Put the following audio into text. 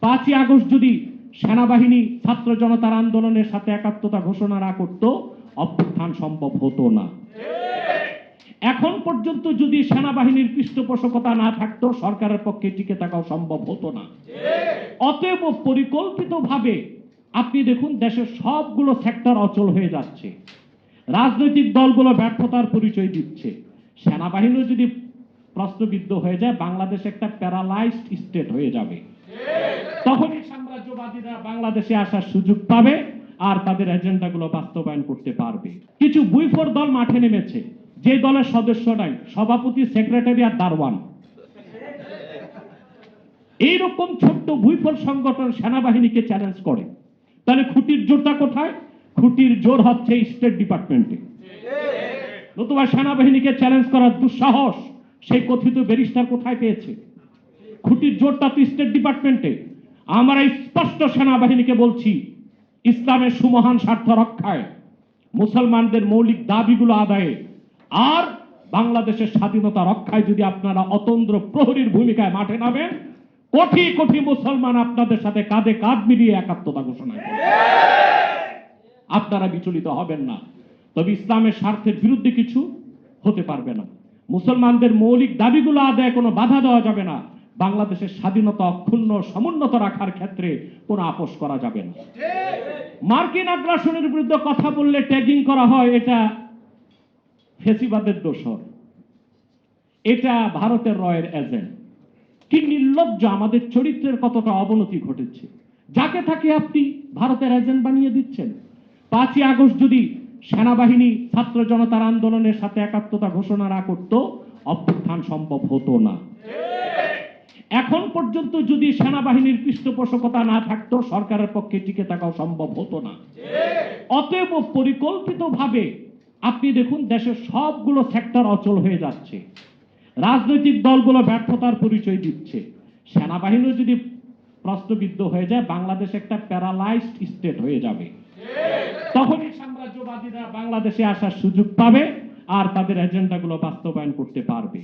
পাঁচই আগস্ট যদি সেনাবাহিনী ছাত্র জনতার আন্দোলনের সাথে একাত্মতা ঘোষণা না করত, অভ্যুত্থান সম্ভব হতো না। এখন পর্যন্ত যদি সেনাবাহিনীর পৃষ্ঠপোষকতা না থাকতো, সরকারের পক্ষে টিকে থাকাও সম্ভব হতো না। অতএব পরিকল্পিতভাবে আপনি দেখুন, দেশের সবগুলো সেক্টর অচল হয়ে যাচ্ছে। রাজনৈতিক দলগুলো ব্যর্থতার পরিচয় দিচ্ছে। সেনাবাহিনীও যদি প্রশ্নবিদ্ধ হয়ে যায়, বাংলাদেশ একটা প্যারালাইজড স্টেট হয়ে যাবে। তখনই সাম্রাজ্যবাদীরা বাংলাদেশে আসার সুযোগ পাবে আর তাদের এজেন্ডাগুলো বাস্তবায়ন করতে পারবে। কিছু বুইফোর দল মাঠে নেমেছে। যে দলের সদস্য নাই, সভাপতি, সেক্রেটারি আর দারওয়ান এইরকম ছোট্ট ভুইফল সংগঠন সেনাবাহিনীকে চ্যালেঞ্জ করে। তাহলে খুঁটির জোরটা কোথায়? খুঁটির জোর হচ্ছে স্টেট ডিপার্টমেন্টে নতুবা সেনাবাহিনীকে চ্যালেঞ্জ করার দুঃসাহস সেই কথিত ব্যারিস্টার কোথায় পেয়েছে? খুঁটির জোরটা তো স্টেট ডিপার্টমেন্টে আমরা স্পষ্ট সেনাবাহিনীকে বলছি, ইসলামের সুমহান স্বার্থ রক্ষায় মুসলমানদের মৌলিক দাবিগুলো আদায়ে আর বাংলাদেশের স্বাধীনতা রক্ষায় যদি আপনারা অতন্দ্র প্রহরীর ভূমিকায় মাঠে নামেন, কোটি কোটি মুসলমান আপনাদের সাথে কাঁধে কাঁধ মিলিয়ে একাত্মতা ঘোষণা আপনারা বিচলিত হবেন না। তবে ইসলামের স্বার্থের বিরুদ্ধে কিছু হতে পারবে না। মুসলমানদের মৌলিক দাবিগুলো আদায় কোনো বাধা দেওয়া যাবে না। বাংলাদেশের স্বাধীনতা অক্ষুণ্ণ সমুন্নত রাখার ক্ষেত্রে কোনো আপোষ করা যাবে না। মার্কিন আগ্রাসনের বিরুদ্ধে কথা বললে ট্যাগিং করা হয়, এটা ফেসিবাদের দোষর। এটা ভারতের রয়ের এজেন্ট কি নির্লজ্জ আমাদের চরিত্রের কতটা অবনতি ঘটেছে। যাকে তাকে আপনি ভারতের এজেন্ট বানিয়ে দিচ্ছেন। পাঁচই আগস্ট যদি সেনাবাহিনী ছাত্র জনতার আন্দোলনের সাথে একাত্মতা ঘোষণা না করত, অভ্যুত্থান সম্ভব হতো না। এখন পর্যন্ত যদি সেনাবাহিনীর পৃষ্ঠপোষকতা না থাকতো, সরকারের পক্ষে টিকে থাকাও সম্ভব হতো না। অতএব পরিকল্পিতভাবে আপনি দেখুন, দেশের সবগুলো সেক্টর অচল হয়ে যাচ্ছে। রাজনৈতিক দলগুলো ব্যর্থতার পরিচয় দিচ্ছে। সেনাবাহিনীও যদি প্রশ্নবিদ্ধ হয়ে যায়, বাংলাদেশ একটা প্যারালাইজড স্টেট হয়ে যাবে। তখনই সাম্রাজ্যবাদীরা বাংলাদেশে আসার সুযোগ পাবে আর তাদের এজেন্ডাগুলো বাস্তবায়ন করতে পারবে।